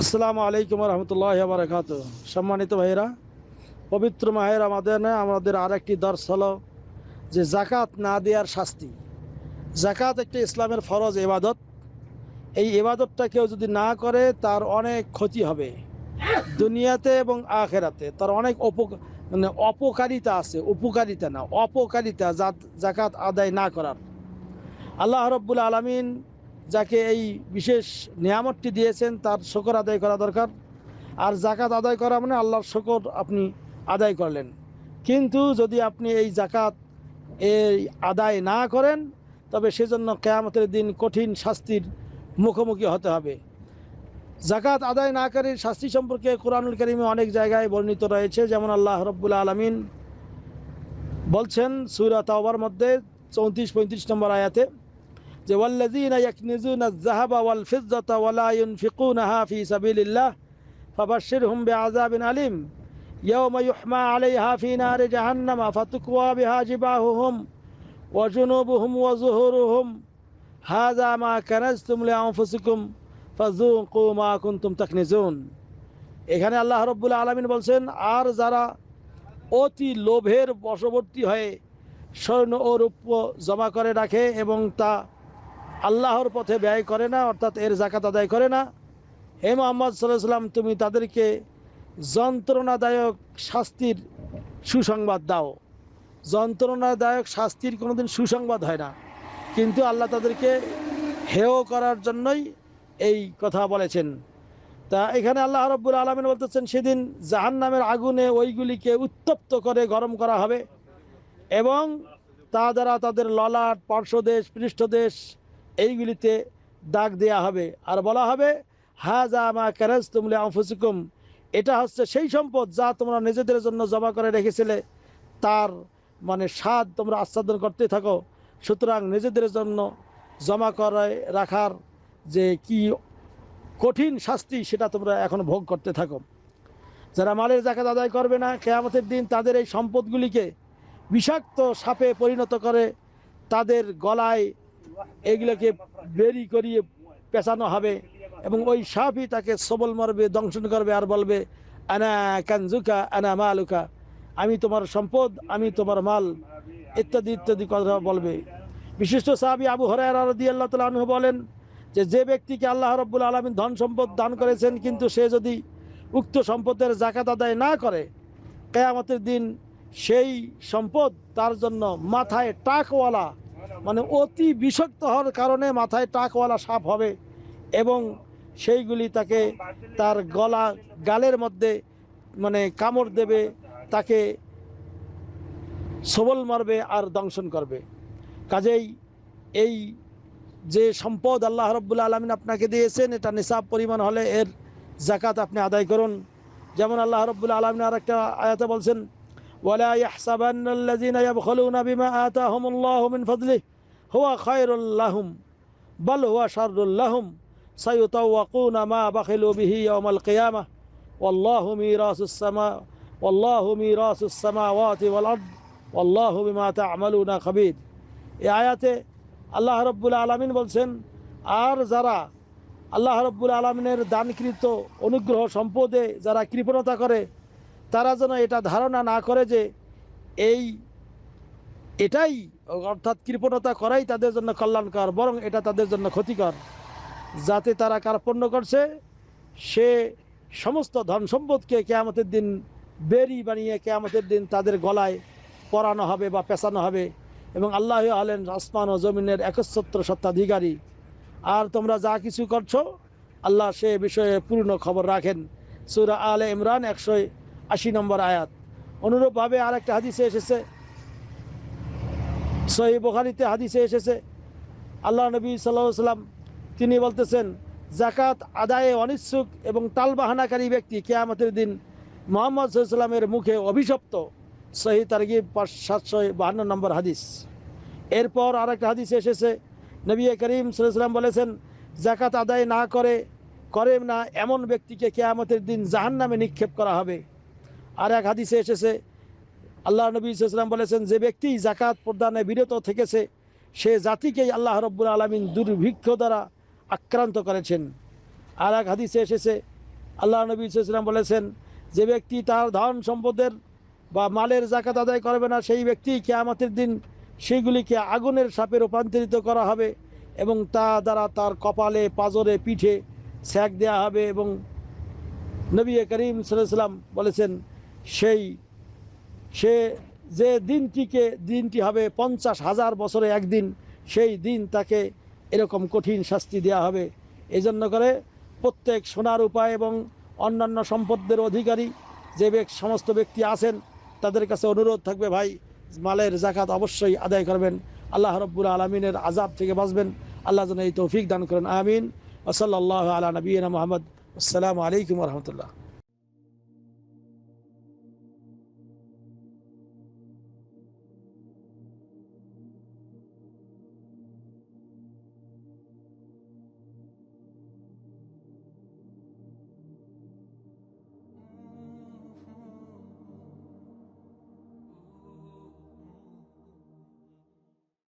আসসালামু আলাইকুম রহমতুল্লাহ বারকাত সম্মানিত ভাইরা পবিত্র মাহের আমাদের আমাদের আর একটি দর্শ হলো যে জাকাত না দেওয়ার শাস্তি। জাকাত একটি ইসলামের ফরজ এবাদত এই এবাদতটা কেউ যদি না করে, তার অনেক ক্ষতি হবে। দুনিয়াতে এবং আখেরাতে তার অনেক মানে অপকারিতা আছে, উপকারিতা না, অপকারিতা জাকাত আদায় না করার। আল্লাহ রব্বুল আলমিন যাকে এই বিশেষ নিয়ামতটি দিয়েছেন তার শকর আদায় করা দরকার। আর জাকাত আদায় করা মানে আল্লাহর শকর আপনি আদায় করলেন। কিন্তু যদি আপনি এই জাকাত এই আদায় না করেন, তবে সেজন্য কেয়ামতের দিন কঠিন শাস্তির মুখোমুখি হতে হবে। জাকাত আদায় না করে শাস্তি সম্পর্কে কোরআনুল করিমে অনেক জায়গায় বর্ণিত রয়েছে, যেমন আল্লাহ রব্বুল আলমিন বলছেন, সুরা তাওবার মধ্যে চৌত্রিশ পঁয়ত্রিশ নম্বর আয়াতে যে, ওয়াল্লাযীনা ইয়াকনিজুনা আয-যাহাবা ওয়াল ফিদ্দাতা ওয়া লা ইউনফিকুনাহা ফি সাবিলিল্লাহ, ফাবাশশিরহুম বিআযাবিন আলিম, ইয়াওমা ইউহমা আলাইহা ফি নারি জাহান্নাম, ফাতুকওয়া বিহা জিবাহুহুম ওয়া জুনুবুহুম ওয়া যুহুরুহুম, হাযা মা কানাজতুম লিআনফুসিকুম, ফাযুকু মা কুনতুম তাকনিজুন। এখানে আল্লাহ রাব্বুল আলামিন বলছেন, আর যারা অতি লোভের বশবর্তী হয়ে স্বর্ণ ও রৌপ্য জমা করে রাখে এবং তা আল্লাহর পথে ব্যয় করে না, অর্থাৎ এর জাকাত আদায় করে না। হে মোহাম্মদ সাল্লাম তুমি তাদেরকে যন্ত্রণাদায়ক শাস্তির সুসংবাদ দাও। যন্ত্রণাদায়ক শাস্তির কোনোদিন সুসংবাদ হয় না। কিন্তু আল্লাহ তাদেরকে হেয় করার জন্যই এই কথা বলেছেন। তা এখানে আল্লাহ রব্বুল আলমিন বলতেছেন, সেদিন জাহান নামের আগুনে ওইগুলিকে উত্তপ্ত করে গরম করা হবে এবং তা দ্বারা তাদের ললাট, পার্শ্বদেশ, পৃষ্ঠদেশ এইগুলিতে দাগ দেয়া হবে। আর বলা হবে হাজা মা ক্যারেজ তুমলে আফুসিকুম এটা হচ্ছে সেই সম্পদ যা তোমরা নিজেদের জন্য জমা করে রেখেছিলে। তার মানে স্বাদ তোমরা আস্বাদন করতে থাকো। সুতরাং নিজেদের জন্য জমা করে রাখার যে কি কঠিন শাস্তি, সেটা তোমরা এখন ভোগ করতে থাকো। যারা মালের জাকাত আদায় করবে না, কেয়ামতের দিন তাদের এই সম্পদগুলিকে বিষাক্ত সাপে পরিণত করে তাদের গলায় এগুলোকে বেরি করিয়ে পেঁচানো হবে এবং ওই সাপই তাকে সবল মারবে দংশন করবে আর বলবে, আনা কানজুকা, আনা মালুকা। আমি তোমার সম্পদ, আমি তোমার মাল, ইত্যাদি ইত্যাদি কথা বলবে। বিশিষ্ট সাহাবি আবু হরাই আল্লাহ তালা আনহু বলেন যে যে ব্যক্তিকে আল্লাহ রব্বুল আলমিন ধন সম্পদ দান করেছেন, কিন্তু সে যদি উক্ত সম্পদের জাকাত আদায় না করে, কেয়ামতের দিন সেই সম্পদ তার জন্য মাথায় টাকওয়ালা মানে অতি বিষাক্ত হওয়ার কারণে মাথায় টাকওয়ালা সাপ হবে এবং সেইগুলি তাকে তার গলা, গালের মধ্যে মানে কামড় দেবে, তাকে সবল মারবে আর দংশন করবে। কাজেই এই যে সম্পদ আল্লাহ রব্বুল্লা আলমিন আপনাকে দিয়েছেন, এটা নিসাব পরিমাণ হলে এর জাকাত আপনি আদায় করুন। যেমন আল্লাহ রব্বুল্লা আলমিন আর একটা আয়াতে বলছেন ولا يحسبن الذين يبخلون بما آتاهم الله من فضله هو خير لهم بل هو شر لهم سيطوقون ما بخلوا به يوم القيامة والله ميراث السماء والله ميراث السماوات والأرض والله بما تعملون خبير এই আয়াতে আল্লাহ রব্বুল আলমিন বলছেন আর যারা আল্লাহ রব্বুল আলমিনের দানকৃত অনুগ্রহ সম্পদে যারা কৃপণতা করে তারা যেন এটা ধারণা না করে যে এই এটাই অর্থাৎ কৃপণতা করাই তাদের জন্য কল্যাণকর, বরং এটা তাদের জন্য ক্ষতিকর। যাতে তারা কার্পণ্য করছে, সে সমস্ত ধন সম্পদকে কেয়ামতের দিন বেরি বানিয়ে কেয়ামতের দিন তাদের গলায় পরানো হবে বা পেঁচানো হবে। এবং আল্লাহ আলেন আসমান ও জমিনের একচ্ছত্র সত্ত্বাধিকারী। আর তোমরা যা কিছু করছ, আল্লাহ সে বিষয়ে পূর্ণ খবর রাখেন। সুরা আলে ইমরান একশো আশি নম্বর আয়াত। অনুরূপভাবে আরেকটা হাদিসে এসেছে। সহি বোখারিতে হাদিসে এসেছে। আল্লাহ নবী সাল্লাহ সাল্লাম তিনি বলতেছেন জাকাত আদায়ে অনিচ্ছুক এবং টালবাহানাকারী ব্যক্তি কেয়ামতের দিন মোহাম্মদ সাল্লামের মুখে অভিশপ্ত। সহি তারগিব পাঁচ সাতশো বাহান্ন নম্বর হাদিস। এরপর আরেকটা হাদিসে এসেছে। নবী করিম সাল্লাম বলেছেন জাকাত আদায় না করে করে না এমন ব্যক্তিকে কেয়ামতের দিন জাহান নামে নিক্ষেপ করা হবে। আর এক হাদিসে এসেছে, আল্লাহ নবী সাল্লাম বলেছেন, যে ব্যক্তি জাকাত প্রদানে বিরত থেকেছে, সে জাতিকেই আল্লাহ রব্বুল আলমিন দুর্ভিক্ষ দ্বারা আক্রান্ত করেছেন। আর এক হাদিসে এসেছে, আল্লাহ নবী সাল্লাম বলেছেন, যে ব্যক্তি তার ধন সম্পদের বা মালের জাকাত আদায় করবে না, সেই ব্যক্তি কেয়ামতের দিন সেইগুলিকে আগুনের সাপে রূপান্তরিত করা হবে এবং তা দ্বারা তার কপালে, পাজরে, পিঠে ছ্যাক দেওয়া হবে। এবং নবী করিম সাল্লাম বলেছেন সেই, সে যে দিনটিকে, দিনটি হবে পঞ্চাশ হাজার বছরে একদিন, সেই দিন তাকে এরকম কঠিন শাস্তি দেওয়া হবে। এই জন্য করে প্রত্যেক সোনার উপায় এবং অন্যান্য সম্পদের অধিকারী, যে সমস্ত ব্যক্তি আছেন, তাদের কাছে অনুরোধ থাকবে, ভাই, মালের জাকাত অবশ্যই আদায় করবেন। আল্লাহ রব্বুল আলমিনের আজাব থেকে বাঁচবেন। আল্লাহ যেন এই তৌফিক দান করেন। আমিন। ওসল্লাহ আলা নবীন মোহাম্মদ। আসসালামু আলাইকুম রহমতুল্লাহ।